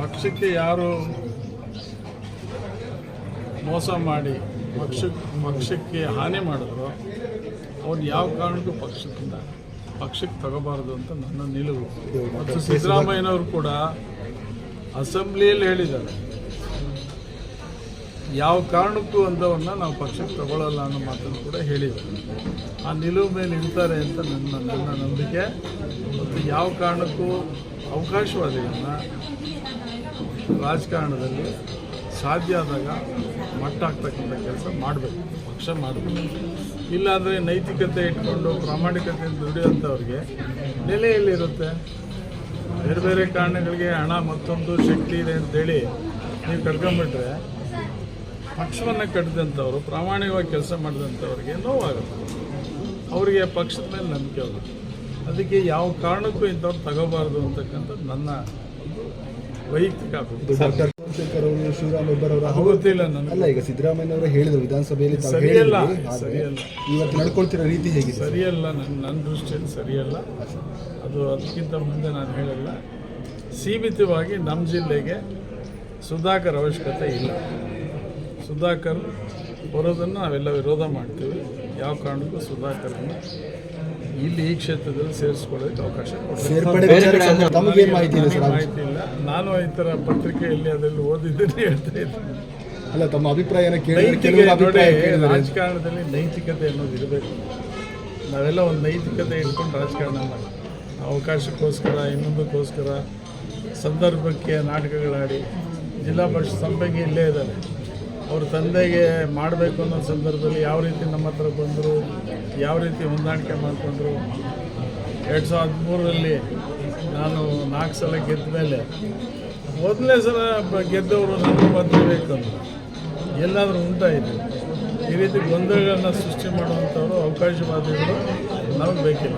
ಪಕ್ಷಕ್ಕೆ ಯಾರು ಮೋಸ ಮಾಡಿ ಪಕ್ಷ, ಪಕ್ಷಕ್ಕೆ ಹಾನಿ ಮಾಡಿದ್ರು, ಅವ್ರು ಯಾವ ಕಾರಣಕ್ಕೂ ಪಕ್ಷದಿಂದ ಪಕ್ಷಕ್ಕೆ ತಗೋಬಾರ್ದು ಅಂತ ನನ್ನ ನಿಲುವು. ಮತ್ತು ಸಿದ್ದರಾಮಯ್ಯನವರು ಕೂಡ ಅಸೆಂಬ್ಲಿಯಲ್ಲಿ ಹೇಳಿದ್ದಾರೆ. ಯಾವ ಕಾರಣಕ್ಕೂ ಅಂದವನ್ನು ನಾವು ಪಕ್ಷಕ್ಕೆ ತಗೊಳ್ಳಲ್ಲ ಅನ್ನೋ ಮಾತನ್ನು ಕೂಡ ಹೇಳಿದ್ದಾರೆ ಆ ನಿಲುವು ಮೇಲೆ ಇರ್ತಾರೆ ಅಂತ ನನ್ನ ನನ್ನ ನಂಬಿಕೆ. ಮತ್ತು ಯಾವ ಕಾರಣಕ್ಕೂ ಅವಕಾಶವಾದಿಗಳನ್ನ ರಾಜಕಾರಣದಲ್ಲಿ ಸಾಧ್ಯ ಆದಾಗ ಮಟ್ಟ ಹಾಕ್ತಕ್ಕಂಥ ಕೆಲಸ ಮಾಡಬೇಕು, ಪಕ್ಷ ಮಾಡಬೇಕು. ಇಲ್ಲಾಂದರೆ ನೈತಿಕತೆ ಇಟ್ಕೊಂಡು ಪ್ರಾಮಾಣಿಕತೆಯಿಂದ ದುಡಿಯುವಂಥವ್ರಿಗೆ ನೆಲೆ ಎಲ್ಲಿರುತ್ತೆ ಬೇರೆ ಬೇರೆ ಕಾರಣಗಳಿಗೆ ಹಣ ಮತ್ತೊಂದು ಶಕ್ತಿ ಇದೆ ಅಂತೇಳಿ ನೀವು ಕಟ್ಕೊಂಡ್ಬಿಟ್ರೆ ಪಕ್ಷವನ್ನು ಕಟ್ಟಿದಂಥವ್ರು ಪ್ರಾಮಾಣಿಕವಾಗಿ ಕೆಲಸ ಮಾಡಿದಂಥವ್ರಿಗೆ ನೋವಾಗುತ್ತೆ. ಅವರಿಗೆ ಪಕ್ಷದ ಮೇಲೆ ನಂಬಿಕೆ ಹೋಗುತ್ತೆ ಅದಕ್ಕೆ ಯಾವ ಕಾರಣಕ್ಕೂ ಇಂಥವ್ರು ತಗೋಬಾರ್ದು ಅಂತಕ್ಕಂಥದ್ದು ನನ್ನ ಒಂದು ವೈಯಕ್ತಿಕ ಗೊತ್ತಿಲ್ಲ ನನಗೆ. ಅಲ್ಲ ಈಗ ಸಿದ್ದರಾಮಯ್ಯ ಅವರು ಹೇಳಿದ್ರು ವಿಧಾನಸಭೆಯಲ್ಲಿ ಸರಿಯಲ್ಲ ಸರಿಯಲ್ಲ. ಇವತ್ತು ನಡ್ಕೊಳ್ತಿರೋ ರೀತಿ ಹೇಗೆ ಸರಿಯಲ್ಲ ನನ್ನ ನನ್ನ ದೃಷ್ಟಿಯಲ್ಲಿ ಸರಿಯಲ್ಲ. ಅದು ಅದಕ್ಕಿಂತ ಮುಂದೆ ನಾನು ಹೇಳಲ್ಲ. ಸೀಮಿತವಾಗಿ ನಮ್ಮ ಜಿಲ್ಲೆಗೆ ಸುಧಾಕರ್ ಅವಶ್ಯಕತೆ ಇಲ್ಲ. ಸುಧಾಕರ್ ಬರೋದನ್ನು ನಾವೆಲ್ಲ ವಿರೋಧ ಮಾಡ್ತೀವಿ. ಯಾವ ಕಾರಣಕ್ಕೂ ಸುಧಾಕರ್ನ ಇಲ್ಲಿ ಈ ಕ್ಷೇತ್ರದಲ್ಲಿ ಸೇರಿಸ್ಕೊಳ್ಳೋದಕ್ಕೆ ಅವಕಾಶ ಕೊಡ್ತೀವಿ. ಮಾಹಿತಿ ಇಲ್ಲ. ನಾನು ಈ ಥರ ಪತ್ರಿಕೆಯಲ್ಲಿ ಅದರಲ್ಲಿ ಓದಿದ್ದೀನಿ ಹೇಳ್ತಾ ಇದ್ದೀನಿ. ಅಲ್ಲ ತಮ್ಮ ಅಭಿಪ್ರಾಯನ ರಾಜಕಾರಣದಲ್ಲಿ ನೈತಿಕತೆ ಅನ್ನೋದು ಇರಬೇಕು. ನಾವೆಲ್ಲ ಒಂದು ನೈತಿಕತೆ ಇಟ್ಕೊಂಡು ರಾಜಕಾರಣ ಮಾಡಿ ಅವಕಾಶಕ್ಕೋಸ್ಕರ ಇನ್ನೊಂದಕ್ಕೋಸ್ಕರ ಸಂದರ್ಭಕ್ಕೆ ನಾಟಕಗಳಾಡಿ ಜಿಲ್ಲಾ ಪರಿಷತ್ ಸಂಪಂಗಿ ಇಲ್ಲೇ ಇದ್ದಾರೆ. ಅವ್ರ ತಂದೆಗೆ ಮಾಡಬೇಕು ಅನ್ನೋ ಸಂದರ್ಭದಲ್ಲಿ ಯಾವ ರೀತಿ ನಮ್ಮ ಹತ್ರ ಬಂದರು, ಯಾವ ರೀತಿ ಹೊಂದಾಣಿಕೆ ಮಾಡಿಕೊಂಡ್ರು. ಎರಡು ಸಾವಿರದ ಹದಿಮೂರರಲ್ಲಿ ನಾನು ನಾಲ್ಕು ಸಲ ಗೆದ್ದ ಮೇಲೆ ಮೊದಲನೇ ಸಲ ಗೆದ್ದವರು ನನಗೆ ಬದಲಬೇಕಂದ್ರು ಎಲ್ಲಾದರೂ ಉಂಟಾಯಿತು ಈ ರೀತಿ ಗೊಂದಲಗಳನ್ನು ಸೃಷ್ಟಿ ಮಾಡುವಂಥವ್ರು, ಅವಕಾಶವಾದಿಗಳು ನಮಗೆ ಬೇಕಿಲ್ಲ.